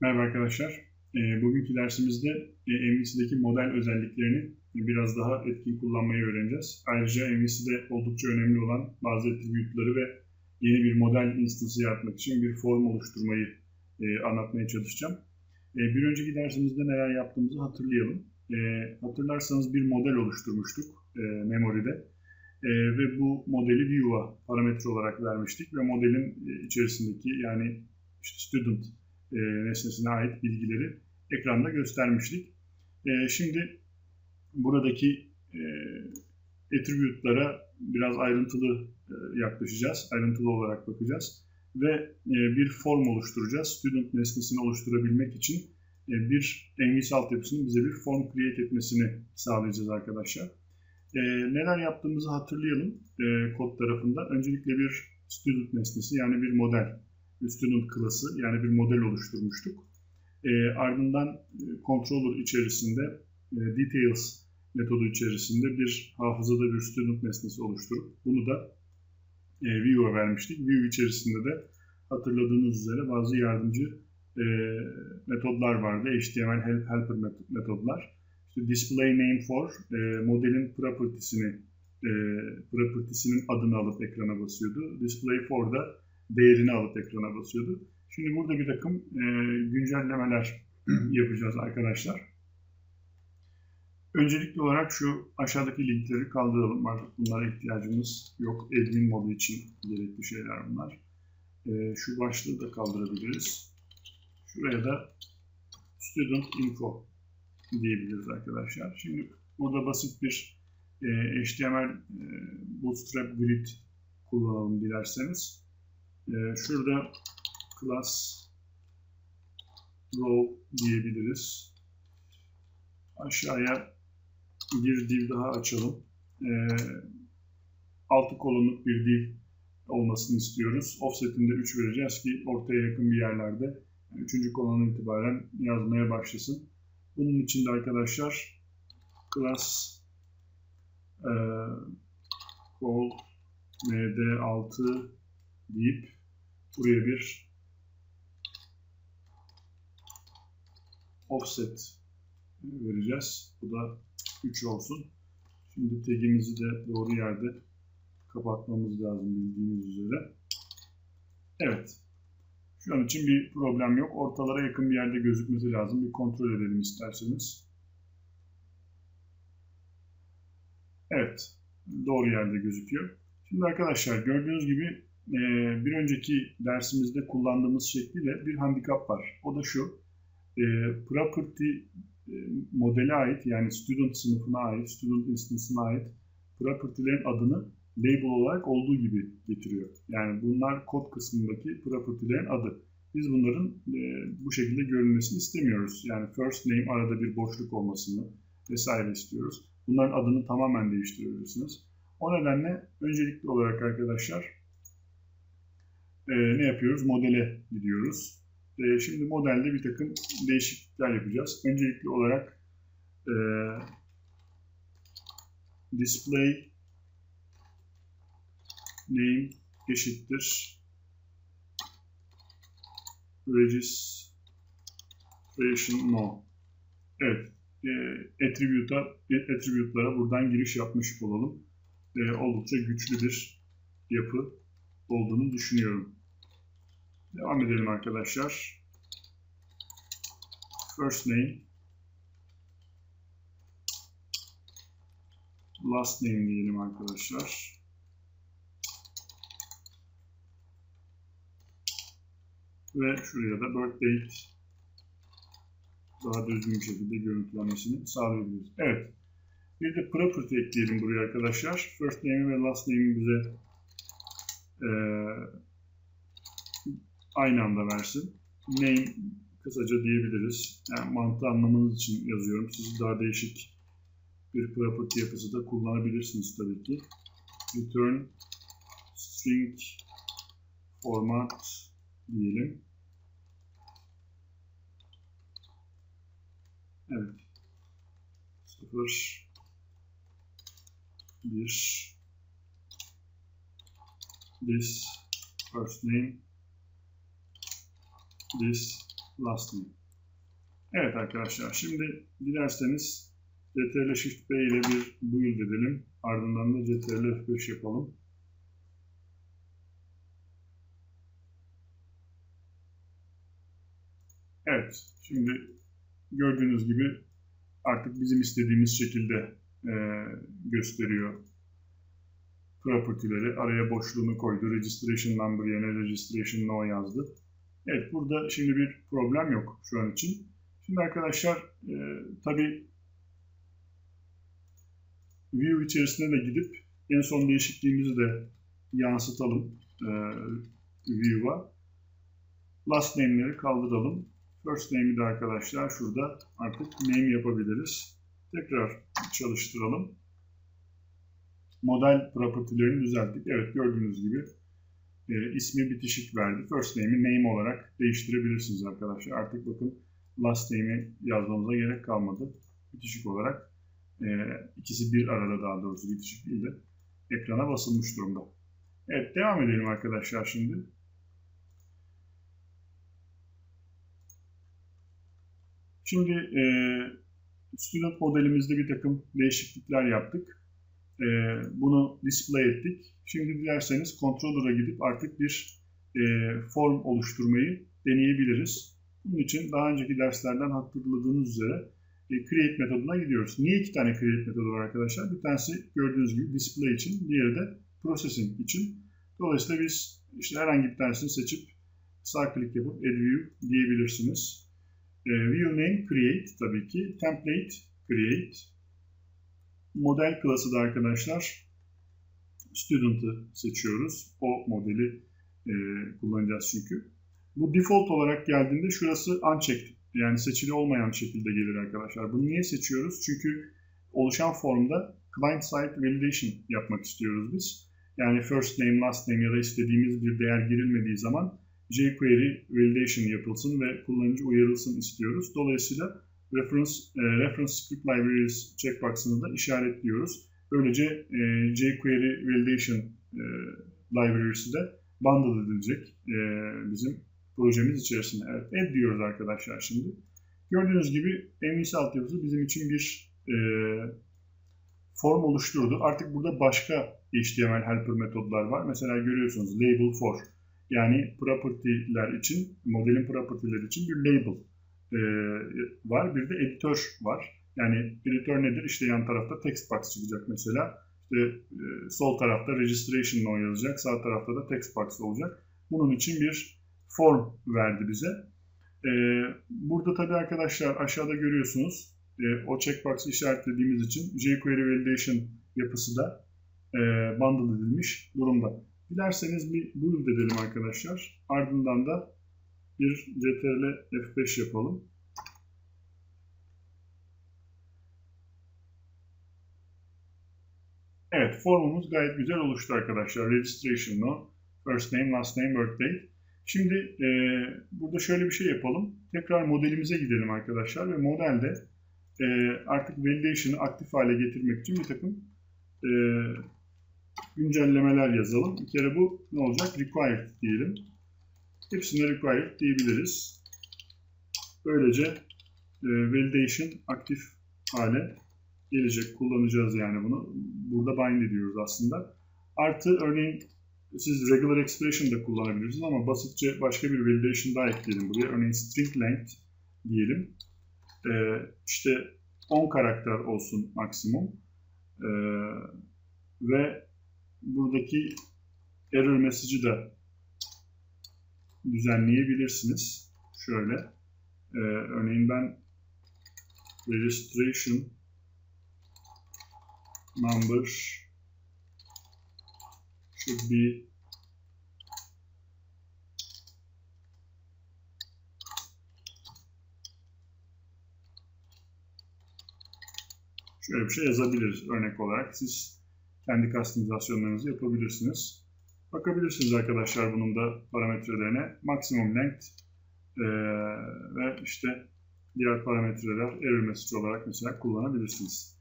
Merhaba arkadaşlar. E, bugünkü dersimizde e, MVC'deki model özelliklerini biraz daha etkin kullanmayı öğreneceğiz. Ayrıca MVC'de oldukça önemli olan bazı attribute'ları ve yeni bir model instansı yaratmak için bir form oluşturmayı e, anlatmaya çalışacağım. E, bir önceki dersimizde neler yaptığımızı hatırlayalım. E, hatırlarsanız bir model oluşturmuştuk e, memory'de. E, ve bu modeli view'a parametre olarak vermiştik ve modelin e, içerisindeki yani işte student e, nesnesine ait bilgileri ekranda göstermiştik. E, şimdi buradaki e, attribute'lara biraz ayrıntılı e, yaklaşacağız, ayrıntılı olarak bakacağız ve e, bir form oluşturacağız. Student nesnesini oluşturabilmek için e, bir MVC altyapısının bize bir form create etmesini sağlayacağız arkadaşlar. E, neler yaptığımızı hatırlayalım e, kod tarafında. Öncelikle bir student nesnesi yani bir model student klası yani bir model oluşturmuştuk. E, ardından controller içerisinde e, details metodu içerisinde bir hafızada bir student nesnesi oluşturup bunu da e, view'a vermiştik. View içerisinde de hatırladığınız üzere bazı yardımcı e, metodlar vardı. HTML helper metodlar. İşte display name for e, modelin property'sini e, property'sinin adını alıp ekrana basıyordu. Display for da değerini alıp ekrana basıyordu. Şimdi burada bir takım e, güncellemeler yapacağız arkadaşlar. Öncelikli olarak şu aşağıdaki linkleri kaldıralım. Artık bunlara ihtiyacımız yok. Admin modu için gerekli şeyler bunlar. E, şu başlığı da kaldırabiliriz. Şuraya da student info diyebiliriz arkadaşlar. Şimdi burada basit bir e, HTML e, bootstrap grid kullanalım dilerseniz. Ee, şurada class row diyebiliriz. Aşağıya bir div daha açalım. Ee, altı kolonluk bir div olmasını istiyoruz. Offset'inde 3 vereceğiz ki ortaya yakın bir yerlerde 3. kolonun itibaren yazmaya başlasın. Bunun için de arkadaşlar class e, call md6 deyip buraya bir offset vereceğiz. Bu da 3 olsun. Şimdi tagimizi de doğru yerde kapatmamız lazım bildiğiniz üzere. Evet. Şu an için bir problem yok. Ortalara yakın bir yerde gözükmesi lazım. Bir kontrol edelim isterseniz. Evet. Doğru yerde gözüküyor. Şimdi arkadaşlar gördüğünüz gibi e, bir önceki dersimizde kullandığımız şekliyle bir handikap var. O da şu, e, property e, modele ait yani student sınıfına ait, student instance'ına ait property'lerin adını label olarak olduğu gibi getiriyor. Yani bunlar kod kısmındaki property'lerin adı. Biz bunların e, bu şekilde görünmesini istemiyoruz. Yani first name arada bir boşluk olmasını vesaire istiyoruz. Bunların adını tamamen değiştirebilirsiniz. O nedenle öncelikli olarak arkadaşlar e, ne yapıyoruz? Modele gidiyoruz. E, şimdi modelde bir takım değişiklikler yapacağız. Öncelikli olarak e, display name eşittir registration no. Evet. E, attribute'a, attribute'lara buradan giriş yapmış olalım. E, oldukça güçlü bir yapı olduğunu düşünüyorum. Devam edelim arkadaşlar. First name. Last name diyelim arkadaşlar. Ve şuraya da birth date daha düzgün bir şekilde görüntülenmesini sağlayabiliriz. Evet. Bir de property ekleyelim buraya arkadaşlar. First name ve last name'i bize e, aynı anda versin. Name kısaca diyebiliriz. Yani mantığı anlamanız için yazıyorum. Siz daha değişik bir property yapısı da kullanabilirsiniz tabii ki. Return string format diyelim. Evet. 0 1 this first name this last name. Evet arkadaşlar şimdi dilerseniz CTRL Shift B ile bir build edelim. Ardından da CTRL F5 yapalım. Evet, şimdi gördüğünüz gibi artık bizim istediğimiz şekilde e, gösteriyor property'leri. Araya boşluğunu koydu. Registration number yerine registration no yazdı. Evet, burada şimdi bir problem yok şu an için. Şimdi arkadaşlar e, tabii view içerisine de gidip en son değişikliğimizi de yansıtalım e, view'a. Last name'leri kaldıralım. First name'i de arkadaşlar şurada artık name yapabiliriz. Tekrar çalıştıralım. Model property'lerini düzelttik. Evet gördüğünüz gibi e, ismi bitişik verdi. First name'i name olarak değiştirebilirsiniz arkadaşlar. Artık bakın last name'i yazmamıza gerek kalmadı. Bitişik olarak e, ikisi bir arada daha doğrusu bitişik değil de ekrana basılmış durumda. Evet devam edelim arkadaşlar şimdi. Şimdi e, student modelimizde bir takım değişiklikler yaptık. E, bunu display ettik. Şimdi dilerseniz controller'a gidip artık bir e, form oluşturmayı deneyebiliriz. Bunun için daha önceki derslerden hatırladığınız üzere e, create metoduna gidiyoruz. Niye iki tane create metodu var arkadaşlar? Bir tanesi gördüğünüz gibi display için, diğeri de processing için. Dolayısıyla biz işte herhangi bir tanesini seçip sağ klik yapıp add view diyebilirsiniz. E, view name create tabii ki. Template create. Model klası da arkadaşlar student'ı seçiyoruz. O modeli e, kullanacağız çünkü. Bu default olarak geldiğinde şurası unchecked yani seçili olmayan şekilde gelir arkadaşlar. Bunu niye seçiyoruz? Çünkü oluşan formda client side validation yapmak istiyoruz biz. Yani first name, last name ya da istediğimiz bir değer girilmediği zaman jQuery validation yapılsın ve kullanıcı uyarılsın istiyoruz. Dolayısıyla reference, e, reference script libraries checkbox'ını da işaretliyoruz. Böylece e, jQuery validation e, library'si de bundle edilecek e, bizim projemiz içerisinde. Evet, add diyoruz arkadaşlar şimdi. Gördüğünüz gibi MVC altyapısı bizim için bir e, form oluşturdu. Artık burada başka HTML helper metodlar var. Mesela görüyorsunuz label for yani property'ler için, modelin property'ler için bir label e, var. Bir de editör var. Yani editör nedir? İşte yan tarafta text box çıkacak mesela. İşte e, sol tarafta registration no yazacak, sağ tarafta da text box olacak. Bunun için bir form verdi bize. E, burada tabi arkadaşlar aşağıda görüyorsunuz e, o checkbox'ı işaretlediğimiz için jQuery validation yapısı da e, bundle edilmiş durumda. Dilerseniz bir build edelim arkadaşlar. Ardından da bir ctrl F5 yapalım. Evet, formumuz gayet güzel oluştu arkadaşlar. Registration no, first name, last name, birthday. Şimdi e, burada şöyle bir şey yapalım. Tekrar modelimize gidelim arkadaşlar ve modelde e, artık validation'ı aktif hale getirmek için bir takım e, güncellemeler yazalım. Bir kere bu ne olacak? Required diyelim. Hepsine required diyebiliriz. Böylece e, validation aktif hale gelecek. Kullanacağız yani bunu. Burada bind ediyoruz aslında. Artı örneğin siz regular expression da kullanabilirsiniz ama basitçe başka bir validation daha ekleyelim buraya. Örneğin string length diyelim. Ee, işte 10 karakter olsun maksimum. Ee, ve buradaki error message'ı da düzenleyebilirsiniz. Şöyle. Ee, örneğin ben registration number should be şöyle bir şey yazabiliriz örnek olarak. Siz kendi customizasyonlarınızı yapabilirsiniz. Bakabilirsiniz arkadaşlar bunun da parametrelerine. Maksimum length e, ve işte diğer parametreler error olarak mesela kullanabilirsiniz.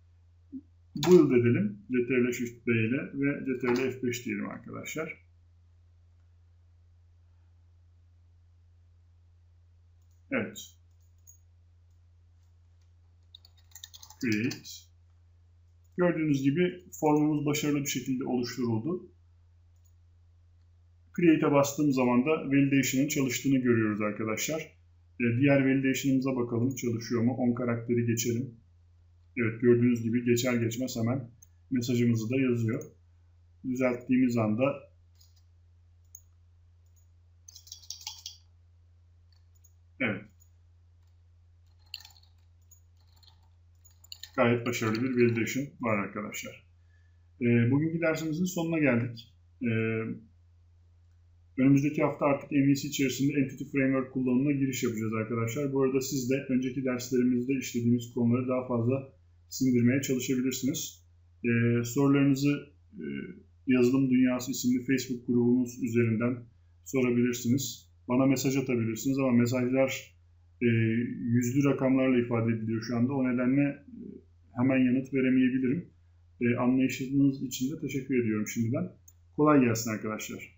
Build edelim. Ctrl Shift B ile ve Ctrl F5 diyelim arkadaşlar. Evet. Create. Gördüğünüz gibi formumuz başarılı bir şekilde oluşturuldu. Create'e bastığım zaman da validation'ın çalıştığını görüyoruz arkadaşlar. Ee, diğer validation'ımıza bakalım çalışıyor mu? 10 karakteri geçelim. Evet gördüğünüz gibi geçer geçmez hemen mesajımızı da yazıyor. Düzelttiğimiz anda Evet. Gayet başarılı bir validation var arkadaşlar. Ee, bugünkü dersimizin sonuna geldik. Önümüzdeki hafta artık MVC içerisinde Entity Framework kullanımına giriş yapacağız arkadaşlar. Bu arada siz de önceki derslerimizde işlediğimiz konuları daha fazla sindirmeye çalışabilirsiniz. Ee, sorularınızı e, Yazılım Dünyası isimli Facebook grubumuz üzerinden sorabilirsiniz. Bana mesaj atabilirsiniz ama mesajlar e, yüzlü rakamlarla ifade ediliyor şu anda. O nedenle e, hemen yanıt veremeyebilirim. E, anlayışınız için de teşekkür ediyorum şimdiden. Kolay gelsin arkadaşlar.